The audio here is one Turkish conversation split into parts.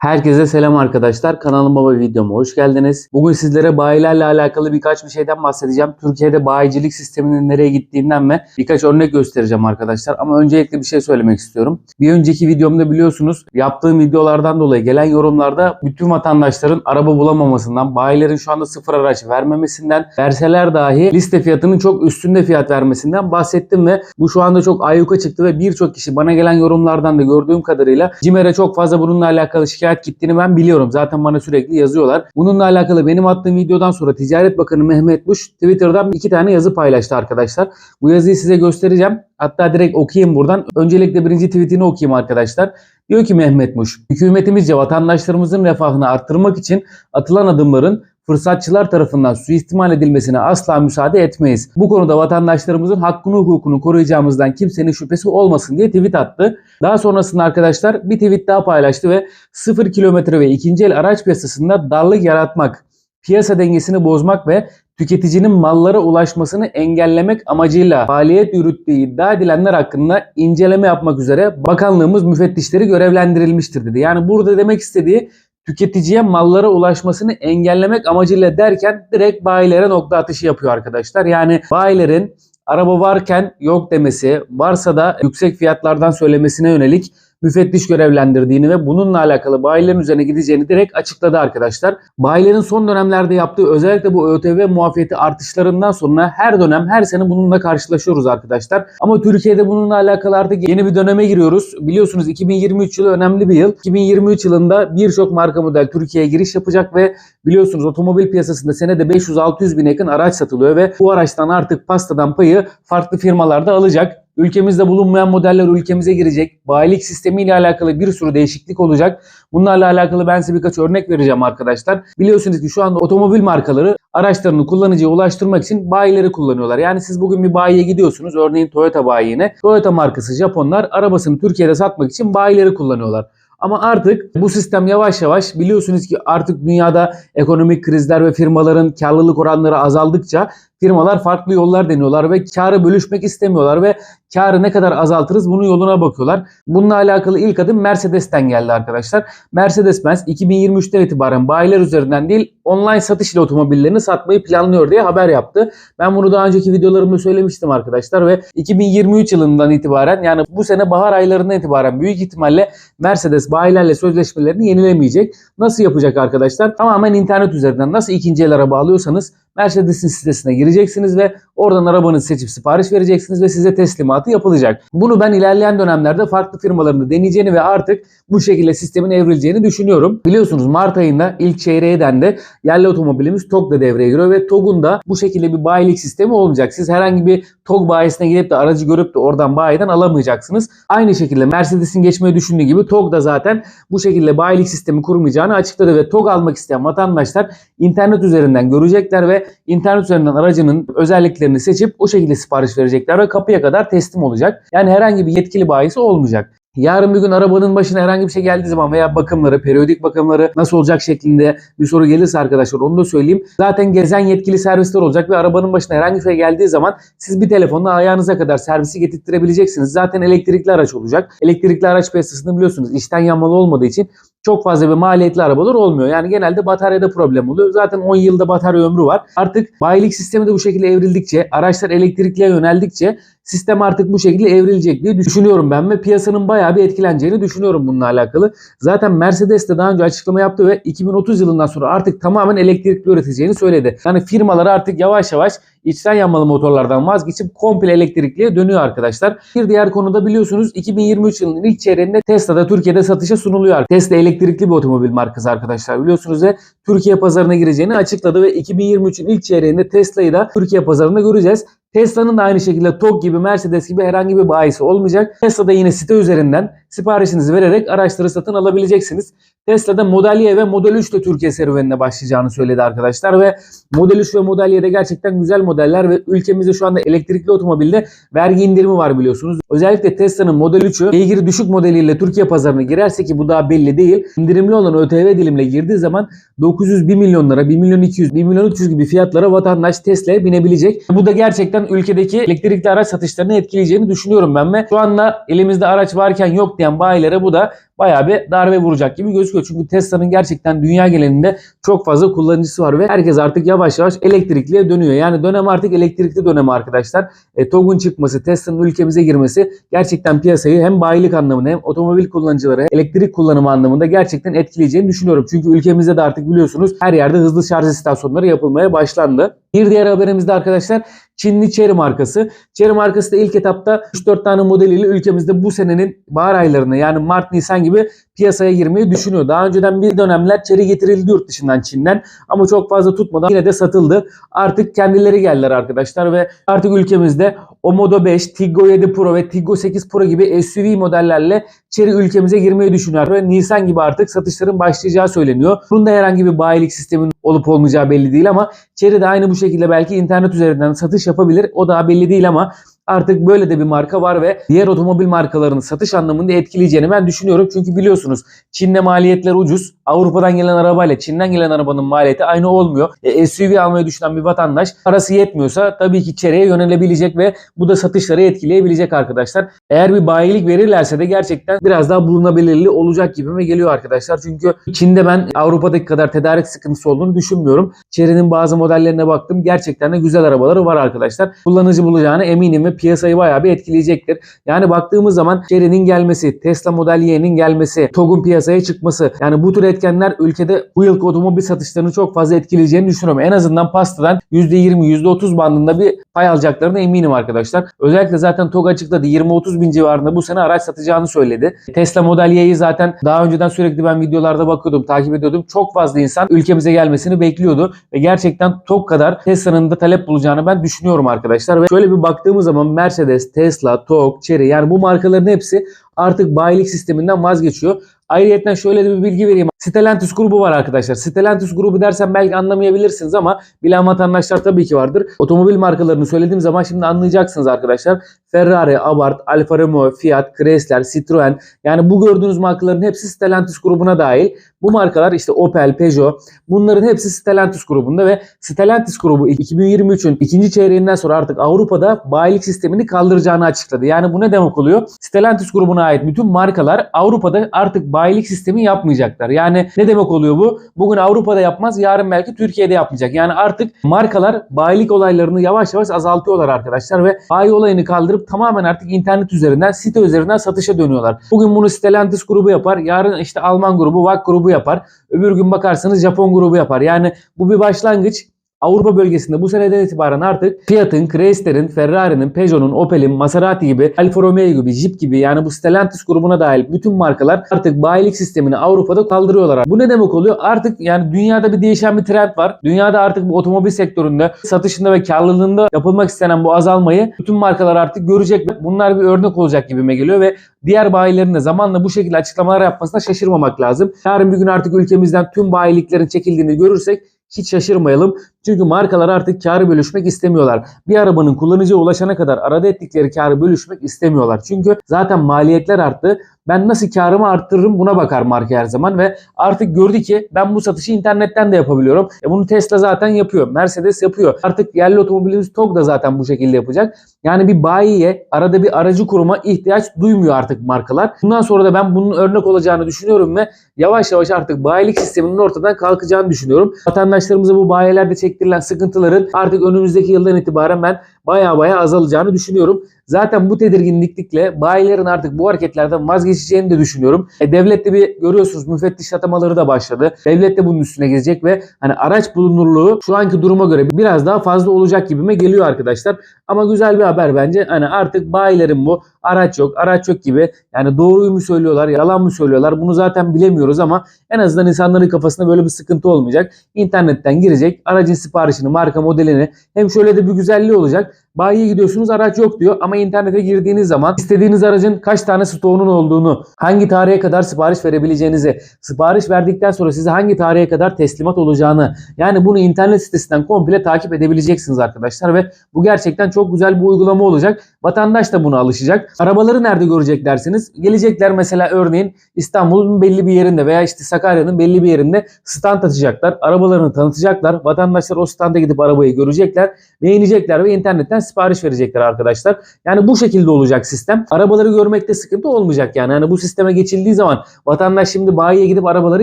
Herkese selam arkadaşlar. Kanalıma ve videoma hoş geldiniz. Bugün sizlere bayilerle alakalı birkaç bir şeyden bahsedeceğim. Türkiye'de bayicilik sisteminin nereye gittiğinden ve birkaç örnek göstereceğim arkadaşlar. Ama öncelikle bir şey söylemek istiyorum. Bir önceki videomda biliyorsunuz yaptığım videolardan dolayı gelen yorumlarda bütün vatandaşların araba bulamamasından, bayilerin şu anda sıfır araç vermemesinden, verseler dahi liste fiyatının çok üstünde fiyat vermesinden bahsettim ve bu şu anda çok ayyuka çıktı ve birçok kişi bana gelen yorumlardan da gördüğüm kadarıyla CİMER'e çok fazla bununla alakalı şikayet gittiğini ben biliyorum. Zaten bana sürekli yazıyorlar. Bununla alakalı benim attığım videodan sonra Ticaret Bakanı Mehmet Buş Twitter'dan iki tane yazı paylaştı arkadaşlar. Bu yazıyı size göstereceğim. Hatta direkt okuyayım buradan. Öncelikle birinci tweetini okuyayım arkadaşlar. Diyor ki Mehmet Muş, hükümetimizce vatandaşlarımızın refahını arttırmak için atılan adımların fırsatçılar tarafından suistimal edilmesine asla müsaade etmeyiz. Bu konuda vatandaşlarımızın hakkını hukukunu koruyacağımızdan kimsenin şüphesi olmasın diye tweet attı. Daha sonrasında arkadaşlar bir tweet daha paylaştı ve 0 kilometre ve ikinci el araç piyasasında darlık yaratmak, piyasa dengesini bozmak ve tüketicinin mallara ulaşmasını engellemek amacıyla faaliyet yürüttüğü iddia edilenler hakkında inceleme yapmak üzere bakanlığımız müfettişleri görevlendirilmiştir dedi. Yani burada demek istediği tüketiciye mallara ulaşmasını engellemek amacıyla derken direkt bayilere nokta atışı yapıyor arkadaşlar. Yani bayilerin araba varken yok demesi, varsa da yüksek fiyatlardan söylemesine yönelik müfettiş görevlendirdiğini ve bununla alakalı bayilerin üzerine gideceğini direkt açıkladı arkadaşlar. Bayilerin son dönemlerde yaptığı özellikle bu ÖTV muafiyeti artışlarından sonra her dönem her sene bununla karşılaşıyoruz arkadaşlar. Ama Türkiye'de bununla alakalı artık yeni bir döneme giriyoruz. Biliyorsunuz 2023 yılı önemli bir yıl. 2023 yılında birçok marka model Türkiye'ye giriş yapacak ve biliyorsunuz otomobil piyasasında senede 500-600 bin yakın araç satılıyor ve bu araçtan artık pastadan payı farklı firmalarda alacak. Ülkemizde bulunmayan modeller ülkemize girecek. Bayilik sistemiyle alakalı bir sürü değişiklik olacak. Bunlarla alakalı ben size birkaç örnek vereceğim arkadaşlar. Biliyorsunuz ki şu anda otomobil markaları araçlarını kullanıcıya ulaştırmak için bayileri kullanıyorlar. Yani siz bugün bir bayiye gidiyorsunuz. Örneğin Toyota bayiine. Toyota markası Japonlar arabasını Türkiye'de satmak için bayileri kullanıyorlar. Ama artık bu sistem yavaş yavaş biliyorsunuz ki artık dünyada ekonomik krizler ve firmaların karlılık oranları azaldıkça firmalar farklı yollar deniyorlar ve karı bölüşmek istemiyorlar ve karı ne kadar azaltırız bunun yoluna bakıyorlar. Bununla alakalı ilk adım Mercedes'ten geldi arkadaşlar. Mercedes-Benz 2023'ten itibaren bayiler üzerinden değil online satış ile otomobillerini satmayı planlıyor diye haber yaptı. Ben bunu daha önceki videolarımda söylemiştim arkadaşlar ve 2023 yılından itibaren yani bu sene bahar aylarından itibaren büyük ihtimalle Mercedes bayilerle sözleşmelerini yenilemeyecek. Nasıl yapacak arkadaşlar? Tamamen internet üzerinden nasıl ikinci el araba alıyorsanız Mercedes'in sitesine gireceksiniz ve oradan arabanızı seçip sipariş vereceksiniz ve size teslimatı yapılacak. Bunu ben ilerleyen dönemlerde farklı firmalarında deneyeceğini ve artık bu şekilde sistemin evrileceğini düşünüyorum. Biliyorsunuz Mart ayında ilk çeyreğe dendi. Yerli otomobilimiz TOG da devreye giriyor ve TOG'un da bu şekilde bir bayilik sistemi olmayacak. Siz herhangi bir TOG bayisine gidip de aracı görüp de oradan bayiden alamayacaksınız. Aynı şekilde Mercedes'in geçmeyi düşündüğü gibi TOG da zaten bu şekilde bayilik sistemi kurmayacağını açıkladı ve TOG almak isteyen vatandaşlar internet üzerinden görecekler ve internet üzerinden aracının özelliklerini seçip o şekilde sipariş verecekler ve kapıya kadar teslim olacak. Yani herhangi bir yetkili bayisi olmayacak. Yarın bir gün arabanın başına herhangi bir şey geldiği zaman veya bakımları, periyodik bakımları nasıl olacak şeklinde bir soru gelirse arkadaşlar onu da söyleyeyim. Zaten gezen yetkili servisler olacak ve arabanın başına herhangi bir şey geldiği zaman siz bir telefonla ayağınıza kadar servisi getirtirebileceksiniz. Zaten elektrikli araç olacak. Elektrikli araç piyasasını biliyorsunuz işten yanmalı olmadığı için çok fazla bir maliyetli arabalar olmuyor. Yani genelde bataryada problem oluyor. Zaten 10 yılda batarya ömrü var. Artık bayilik sistemi de bu şekilde evrildikçe, araçlar elektrikliye yöneldikçe sistem artık bu şekilde evrilecek diye düşünüyorum ben ve piyasanın bayağı bir etkileneceğini düşünüyorum bununla alakalı. Zaten Mercedes de daha önce açıklama yaptı ve 2030 yılından sonra artık tamamen elektrikli üreteceğini söyledi. Yani firmalar artık yavaş yavaş içten yanmalı motorlardan vazgeçip komple elektrikliye dönüyor arkadaşlar. Bir diğer konuda biliyorsunuz 2023 yılının ilk çeyreğinde Tesla'da Türkiye'de satışa sunuluyor. Tesla elektrikli bir otomobil markası arkadaşlar biliyorsunuz ve Türkiye pazarına gireceğini açıkladı ve 2023'ün ilk çeyreğinde Tesla'yı da Türkiye pazarında göreceğiz. Tesla'nın da aynı şekilde TOG gibi Mercedes gibi herhangi bir bayisi olmayacak. Tesla'da yine site üzerinden siparişinizi vererek araçları satın alabileceksiniz. Tesla'da Model Y ve Model 3 de Türkiye serüvenine başlayacağını söyledi arkadaşlar ve Model 3 ve Model Y'de gerçekten güzel modeller ve ülkemizde şu anda elektrikli otomobilde vergi indirimi var biliyorsunuz. Özellikle Tesla'nın Model 3'ü beygir düşük modeliyle Türkiye pazarına girerse ki bu daha belli değil. İndirimli olan ÖTV dilimle girdiği zaman 900 1 milyonlara, 1 milyon 200, 1 milyon 300 gibi fiyatlara vatandaş Tesla'ya binebilecek. Bu da gerçekten ülkedeki elektrikli araç satışlarını etkileyeceğini düşünüyorum ben ve şu anda elimizde araç varken yok diyen bayilere bu da bayağı bir darbe vuracak gibi gözüküyor. Çünkü Tesla'nın gerçekten dünya genelinde çok fazla kullanıcısı var ve herkes artık yavaş yavaş elektrikliye dönüyor. Yani dönem artık elektrikli dönemi arkadaşlar. E, TOG'un çıkması, Tesla'nın ülkemize girmesi gerçekten piyasayı hem bayilik anlamında hem otomobil kullanıcıları, elektrik kullanımı anlamında gerçekten etkileyeceğini düşünüyorum. Çünkü ülkemizde de artık biliyorsunuz her yerde hızlı şarj istasyonları yapılmaya başlandı. Bir diğer haberimizde arkadaşlar Çinli Chery markası. Chery markası da ilk etapta 3-4 tane modeliyle ülkemizde bu senenin bahar aylarında yani Mart, Nisan gibi piyasaya girmeyi düşünüyor. Daha önceden bir dönemler Chery getirildi yurt dışından Çin'den ama çok fazla tutmadan yine de satıldı. Artık kendileri geldiler arkadaşlar ve artık ülkemizde o Modo 5, Tiggo 7 Pro ve Tiggo 8 Pro gibi SUV modellerle Chery ülkemize girmeyi düşünüyor ve Nisan gibi artık satışların başlayacağı söyleniyor. Bunun da herhangi bir bayilik sistemin olup olmayacağı belli değil ama Chery de aynı bu şekilde belki internet üzerinden satış yapabilir. O daha belli değil ama artık böyle de bir marka var ve diğer otomobil markalarının satış anlamında etkileyeceğini ben düşünüyorum. Çünkü biliyorsunuz Çin'de maliyetler ucuz. Avrupa'dan gelen arabayla Çin'den gelen arabanın maliyeti aynı olmuyor. E, SUV almayı düşünen bir vatandaş parası yetmiyorsa tabii ki Chery'e yönelebilecek ve bu da satışları etkileyebilecek arkadaşlar. Eğer bir bayilik verirlerse de gerçekten biraz daha bulunabilirli olacak gibime geliyor arkadaşlar. Çünkü Çin'de ben Avrupa'daki kadar tedarik sıkıntısı olduğunu düşünmüyorum. Chery'nin bazı modellerine baktım. Gerçekten de güzel arabaları var arkadaşlar. Kullanıcı bulacağına eminim ve piyasayı bayağı bir etkileyecektir. Yani baktığımız zaman Chery'nin gelmesi, Tesla Model Y'nin gelmesi, TOG'un piyasaya çıkması yani bu tür etkenler ülkede bu yılki otomobil satışlarını çok fazla etkileyeceğini düşünüyorum. En azından pastadan %20, %30 bandında bir pay alacaklarına eminim arkadaşlar. Özellikle zaten TOG açıkladı 20-30 bin civarında bu sene araç satacağını söyledi. Tesla Model Y'yi zaten daha önceden sürekli ben videolarda bakıyordum, takip ediyordum. Çok fazla insan ülkemize gelmesini bekliyordu ve gerçekten TOG kadar Tesla'nın da talep bulacağını ben düşünüyorum arkadaşlar. Ve şöyle bir baktığımız zaman Mercedes, Tesla, TOG, Chery yani bu markaların hepsi artık bayilik sisteminden vazgeçiyor. Ayrıyeten şöyle de bir bilgi vereyim. Stellantis grubu var arkadaşlar. Stellantis grubu dersen belki anlamayabilirsiniz ama bilen vatandaşlar tabii ki vardır. Otomobil markalarını söylediğim zaman şimdi anlayacaksınız arkadaşlar. Ferrari, Abarth, Alfa Romeo, Fiat, Chrysler, Citroen yani bu gördüğünüz markaların hepsi Stellantis grubuna dahil. Bu markalar işte Opel, Peugeot bunların hepsi Stellantis grubunda ve Stellantis grubu 2023'ün ikinci çeyreğinden sonra artık Avrupa'da bayilik sistemini kaldıracağını açıkladı. Yani bu ne demek oluyor? Stellantis grubuna ait bütün markalar Avrupa'da artık bayilik sistemi yapmayacaklar. Yani ne demek oluyor bu? Bugün Avrupa'da yapmaz, yarın belki Türkiye'de yapmayacak. Yani artık markalar bayilik olaylarını yavaş yavaş azaltıyorlar arkadaşlar ve bayi olayını kaldırıp tamamen artık internet üzerinden, site üzerinden satışa dönüyorlar. Bugün bunu Stellantis grubu yapar, yarın işte Alman grubu, VAK grubu yapar. Öbür gün bakarsanız Japon grubu yapar. Yani bu bir başlangıç. Avrupa bölgesinde bu seneden itibaren artık Fiat'ın, Chrysler'in, Ferrari'nin, Peugeot'un, Opel'in, Maserati gibi, Alfa Romeo gibi, Jeep gibi yani bu Stellantis grubuna dahil bütün markalar artık bayilik sistemini Avrupa'da kaldırıyorlar. Bu ne demek oluyor? Artık yani dünyada bir değişen bir trend var. Dünyada artık bu otomobil sektöründe satışında ve karlılığında yapılmak istenen bu azalmayı bütün markalar artık görecek. Bunlar bir örnek olacak gibime geliyor ve diğer bayilerin de zamanla bu şekilde açıklamalar yapmasına şaşırmamak lazım. Yarın bir gün artık ülkemizden tüm bayiliklerin çekildiğini görürsek hiç şaşırmayalım. Çünkü markalar artık karı bölüşmek istemiyorlar. Bir arabanın kullanıcıya ulaşana kadar arada ettikleri karı bölüşmek istemiyorlar. Çünkü zaten maliyetler arttı. Ben nasıl karımı arttırırım buna bakar marka her zaman ve artık gördü ki ben bu satışı internetten de yapabiliyorum. E bunu Tesla zaten yapıyor. Mercedes yapıyor. Artık yerli otomobilimiz TOG da zaten bu şekilde yapacak. Yani bir bayiye arada bir aracı kuruma ihtiyaç duymuyor artık markalar. Bundan sonra da ben bunun örnek olacağını düşünüyorum ve yavaş yavaş artık bayilik sisteminin ortadan kalkacağını düşünüyorum. Vatandaşlarımıza bu bayilerde çektirilen sıkıntıların artık önümüzdeki yıldan itibaren ben baya baya azalacağını düşünüyorum. Zaten bu tedirginlikle bayilerin artık bu hareketlerden vazgeçeceğini de düşünüyorum. E, devlet de bir görüyorsunuz müfettiş atamaları da başladı. Devlet de bunun üstüne gidecek ve hani araç bulunurluğu şu anki duruma göre biraz daha fazla olacak gibime geliyor arkadaşlar. Ama güzel bir haber bence. Hani artık bayilerin bu araç yok, araç yok gibi yani doğruyu mu söylüyorlar, yalan mı söylüyorlar bunu zaten bilemiyoruz ama en azından insanların kafasında böyle bir sıkıntı olmayacak. İnternetten girecek, aracın siparişini, marka modelini hem şöyle de bir güzelliği olacak. Bayiye gidiyorsunuz araç yok diyor ama internete girdiğiniz zaman istediğiniz aracın kaç tane stoğunun olduğunu, hangi tarihe kadar sipariş verebileceğinizi, sipariş verdikten sonra size hangi tarihe kadar teslimat olacağını yani bunu internet sitesinden komple takip edebileceksiniz arkadaşlar ve bu gerçekten çok güzel bir uygulama olacak. Vatandaş da buna alışacak. Arabaları nerede görecek dersiniz? Gelecekler mesela örneğin İstanbul'un belli bir yerinde veya işte Sakarya'nın belli bir yerinde stand açacaklar. Arabalarını tanıtacaklar. Vatandaşlar o standa gidip arabayı görecekler, beğenecekler ve internetten sipariş verecekler arkadaşlar. Yani bu şekilde olacak sistem. Arabaları görmekte sıkıntı olmayacak yani. Yani bu sisteme geçildiği zaman vatandaş şimdi bayiye gidip arabaları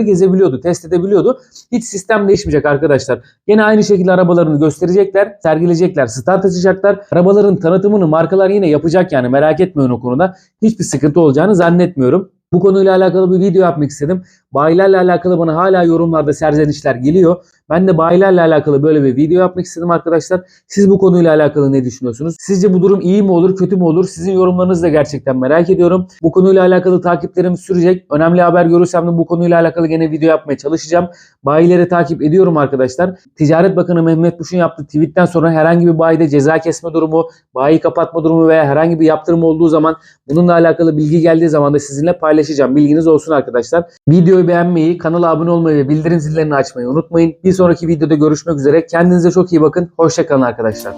gezebiliyordu, test edebiliyordu. Hiç sistem değişmeyecek arkadaşlar. Yine aynı şekilde arabalarını gösterecekler, sergileyecekler, start açacaklar. Arabaların tanıtımını markalar yine yapacak yani merak etmeyin o konuda. Hiçbir sıkıntı olacağını zannetmiyorum. Bu konuyla alakalı bir video yapmak istedim. Bayilerle alakalı bana hala yorumlarda serzenişler geliyor. Ben de bayilerle alakalı böyle bir video yapmak istedim arkadaşlar. Siz bu konuyla alakalı ne düşünüyorsunuz? Sizce bu durum iyi mi olur, kötü mü olur? Sizin yorumlarınızı da gerçekten merak ediyorum. Bu konuyla alakalı takiplerim sürecek. Önemli haber görürsem de bu konuyla alakalı gene video yapmaya çalışacağım. Bayileri takip ediyorum arkadaşlar. Ticaret Bakanı Mehmet Buş'un yaptığı tweetten sonra herhangi bir bayide ceza kesme durumu, bayi kapatma durumu veya herhangi bir yaptırım olduğu zaman bununla alakalı bilgi geldiği zaman da sizinle paylaşacağım. Bilginiz olsun arkadaşlar. Videoyu beğenmeyi, kanala abone olmayı ve bildirim zillerini açmayı unutmayın. Bir sonraki videoda görüşmek üzere. Kendinize çok iyi bakın. Hoşçakalın arkadaşlar.